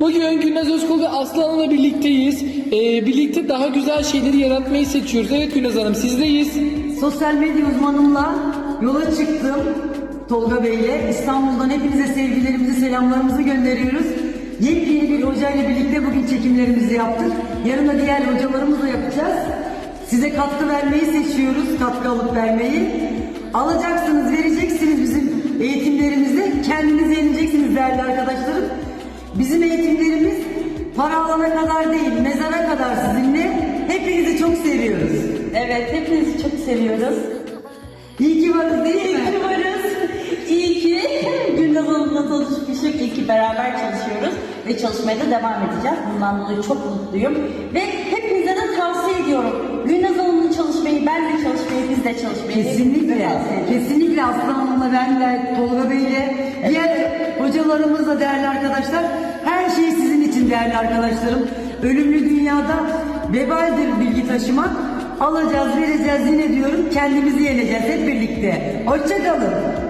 Bugün Gülnaz Özkul ve Aslı birlikteyiz. Ee, birlikte daha güzel şeyleri yaratmayı seçiyoruz. Evet Gülnaz Hanım sizdeyiz. Sosyal medya uzmanımla yola çıktım. Tolga Bey'le İstanbul'dan hepinize sevgilerimizi, selamlarımızı gönderiyoruz. Yepyeni bir hocayla birlikte bugün çekimlerimizi yaptık. Yarın da diğer hocalarımızla yapacağız. Size katkı vermeyi seçiyoruz, katkı alıp vermeyi. Alacaksınız, vereceksiniz bizim eğitimlerimizde. Kendiniz yenileceksiniz değerli arkadaşlarım. Bizim eğitimlerimiz para alana kadar değil, mezara kadar sizinle. Hepinizi çok seviyoruz. Evet, hepinizi çok seviyoruz. İyi ki varız değil İyi mi? ki varız. İyi ki Gülnaz Hanım'la tanışmıştık. İyi ki beraber çalışıyoruz ve çalışmaya da devam edeceğiz. Bundan dolayı çok mutluyum. Ve hepinize de tavsiye ediyorum. Gülnaz Hanım'la çalışmayı, benle çalışmayı, biz de çalışmayı. Kesinlikle, kesinlikle Aslı Hanım'la ben de, Tolga Bey'le, diğer hocalarımızla değerli arkadaşlar. Her şey sizin için değerli arkadaşlarım. Ölümlü dünyada vebaldir bilgi taşımak. Alacağız, vereceğiz yine diyorum. Kendimizi yeneceğiz hep birlikte. Hoşçakalın.